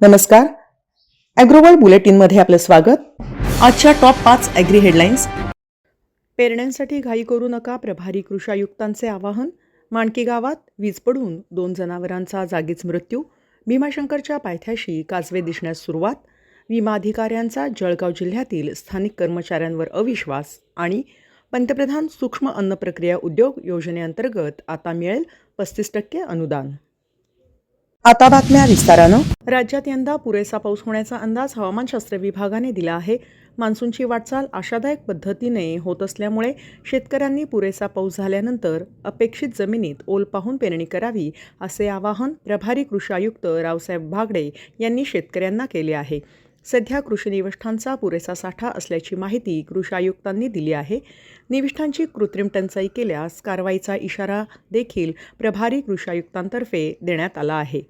नमस्कार. बुलेटिन बुलेटिनमध्ये आपलं स्वागत. आजच्या टॉप पाच ॲग्री हेडलाईन्स पेरण्यांसाठी घाई करू नका प्रभारी कृषायुक्तांचे आवाहन. माणकी गावात वीज पडून दोन जनावरांचा जागीच मृत्यू. भीमाशंकरच्या पायथ्याशी काजवे दिसण्यास सुरुवात. विमा अधिकाऱ्यांचा जळगाव जिल्ह्यातील स्थानिक कर्मचाऱ्यांवर अविश्वास आणि पंतप्रधान सूक्ष्म अन्न प्रक्रिया उद्योग योजनेअंतर्गत आता मिळेल पस्तीस टक्के अनुदान. आता बातम्या विस्तारानं. राज्यात यंदा पुरेसा पाऊस होण्याचा अंदाज हवामानशास्त्र विभागाने दिला आहे. मान्सूनची वाटचाल आशादायक पद्धतीने होत असल्यामुळे शेतकऱ्यांनी पुरेसा पाऊस झाल्यानंतर अपेक्षित जमिनीत ओल पाहून पेरणी करावी असे आवाहन प्रभारी कृषी आयुक्त रावसाहेब भागडे यांनी शेतकऱ्यांना केले आहे. सध्या कृषी निविष्ठांचा पुरेसा साठा असल्याची माहिती कृषी आयुक्तांनी दिली आहे. निविष्ठांची कृत्रिम टंचाई केल्यास कारवाईचा इशारा देखील प्रभारी कृषी आयुक्तांतर्फे देण्यात आला आहे.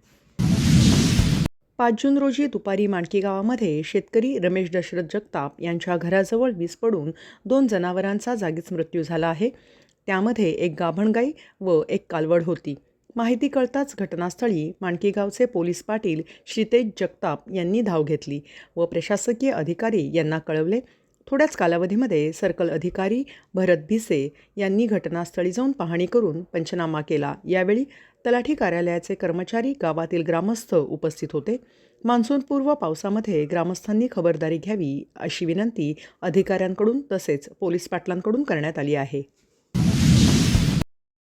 पाच जून रोजी दुपारी माणकी गावामध्ये शेतकरी रमेश दशरथ जगताप यांच्या घराजवळ वीज पडून दोन जनावरांचा जागीच मृत्यू झाला आहे. त्यामध्ये एक गाभण गाई व एक कालवड होती. माहिती कळताच घटनास्थळी माणकीगावचे पोलीस पाटील श्रीतेज जगताप यांनी धाव घेतली व प्रशासकीय अधिकारी यांना कळवले. थोड्याच कालावधीमध्ये सर्कल अधिकारी भरत भिसे यांनी घटनास्थळी जाऊन पाहणी करून पंचनामा केला. यावेळी तलाठी कार्यालयाचे कर्मचारी गावातील ग्रामस्थ उपस्थित होते. मान्सूनपूर्व पावसामध्ये ग्रामस्थांनी खबरदारी घ्यावी अशी विनंती अधिकाऱ्यांकडून तसेच पोलीस पाटलांकडून करण्यात आली आहे.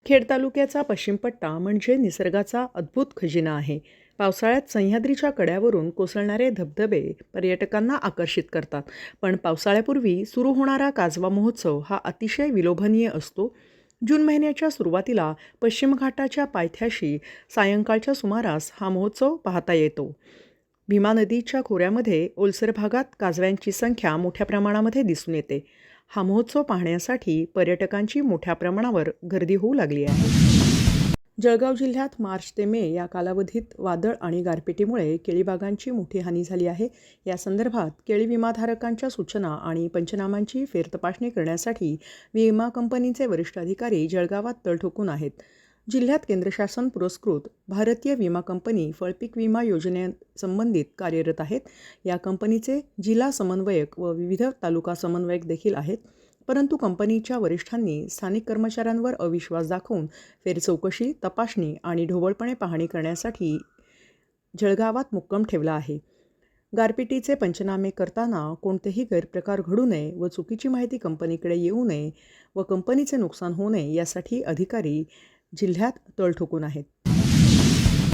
खेड तालुक्याचा पश्चिम पट्टा म्हणजे निसर्गाचा अद्भुत खजिना आहे. पावसाळ्यात सह्याद्रीच्या कड्यावरून कोसळणारे धबधबे पर्यटकांना आकर्षित करतात. पण पावसाळ्यापूर्वी सुरू होणारा काजवा महोत्सव हा अतिशय विलोभनीय असतो. जून महिन्याच्या सुरुवातीला पश्चिम घाटाच्या पायथ्याशी सायंकाळच्या सुमारास हा महोत्सव पाहता येतो. भीमा नदीच्या खोऱ्यामध्ये ओलसर भागात काजव्यांची संख्या मोठ्या प्रमाणामध्ये दिसून येते. हा महोत्सव पाहण्यासाठी पर्यटकांची मोठ्या प्रमाणावर गर्दी होऊ लागली आहे. जळगाव जिल्ह्यात मार्च ते मे या कालावधीत वादळ आणि गारपिटीमुळे केळीबागांची मोठी हानी झाली आहे. या संदर्भात केळी विमाधारकांच्या सूचना आणि पंचनामांची फेरतपासणी करण्यासाठी विमा कंपनीचे वरिष्ठ अधिकारी जळगावात तळ ठोकून आहेत. जिल्ह्यात केंद्र शासन पुरस्कृत भारतीय विमा कंपनी फळपीक विमा योजनेसंबंधित कार्यरत आहेत. या कंपनीचे जिल्हा समन्वयक व विविध तालुका समन्वयक देखील आहेत. परंतु कंपनीच्या वरिष्ठांनी स्थानिक कर्मचाऱ्यांवर अविश्वास दाखवून फेरचौकशी तपासणी आणि ढोबळपणे पाहणी करण्यासाठी जळगावात मुक्कम ठेवला आहे. गारपिटीचे पंचनामे करताना कोणतेही गैरप्रकार घडू नये व चुकीची माहिती कंपनीकडे येऊ नये व कंपनीचे नुकसान होऊ नये यासाठी अधिकारी जिल्ह्यात तळ ठोकून आहेत.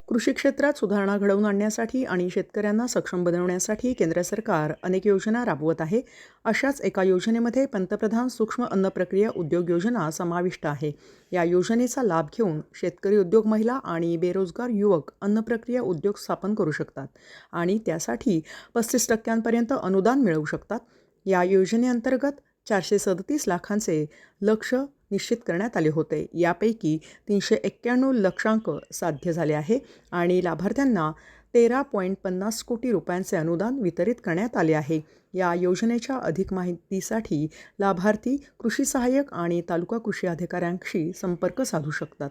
कृषी क्षेत्रात सुधारणा घडवून आणण्यासाठी आणि शेतकऱ्यांना सक्षम बनवण्यासाठी केंद्र सरकार अनेक योजना राबवत आहे. अशाच एका योजनेमध्ये पंतप्रधान सूक्ष्म अन्न प्रक्रिया उद्योग योजना समाविष्ट आहे. या योजनेचा लाभ घेऊन शेतकरी उद्योग महिला आणि बेरोजगार युवक अन्न प्रक्रिया उद्योग स्थापन करू शकतात आणि त्यासाठी पस्तीस टक्क्यांपर्यंत अनुदान मिळवू शकतात. या योजनेअंतर्गत चारशे सदतीस लाखांचे लक्ष निश्चित करण्यात आले होते. यापैकी तीनशे एक्क्याण्णव लक्षांक साध्य झाले आहे आणि लाभार्थ्यांना तेरा पॉईंट पन्नास कोटी रुपयांचे अनुदान वितरित करण्यात आले आहे. या योजनेच्या अधिक माहितीसाठी लाभार्थी कृषी सहाय्यक आणि तालुका कृषी अधिकाऱ्यांशी संपर्क साधू शकतात.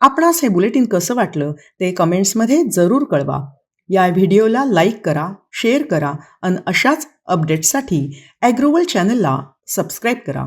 आपणास हे बुलेटिन कसं वाटलं ते कमेंट्समध्ये जरूर कळवा. या व्हिडिओला लाईक करा शेअर करा आणि अशाच अपडेट्ससाठी ॲग्रोवल चॅनलला सबस्क्राईब करा.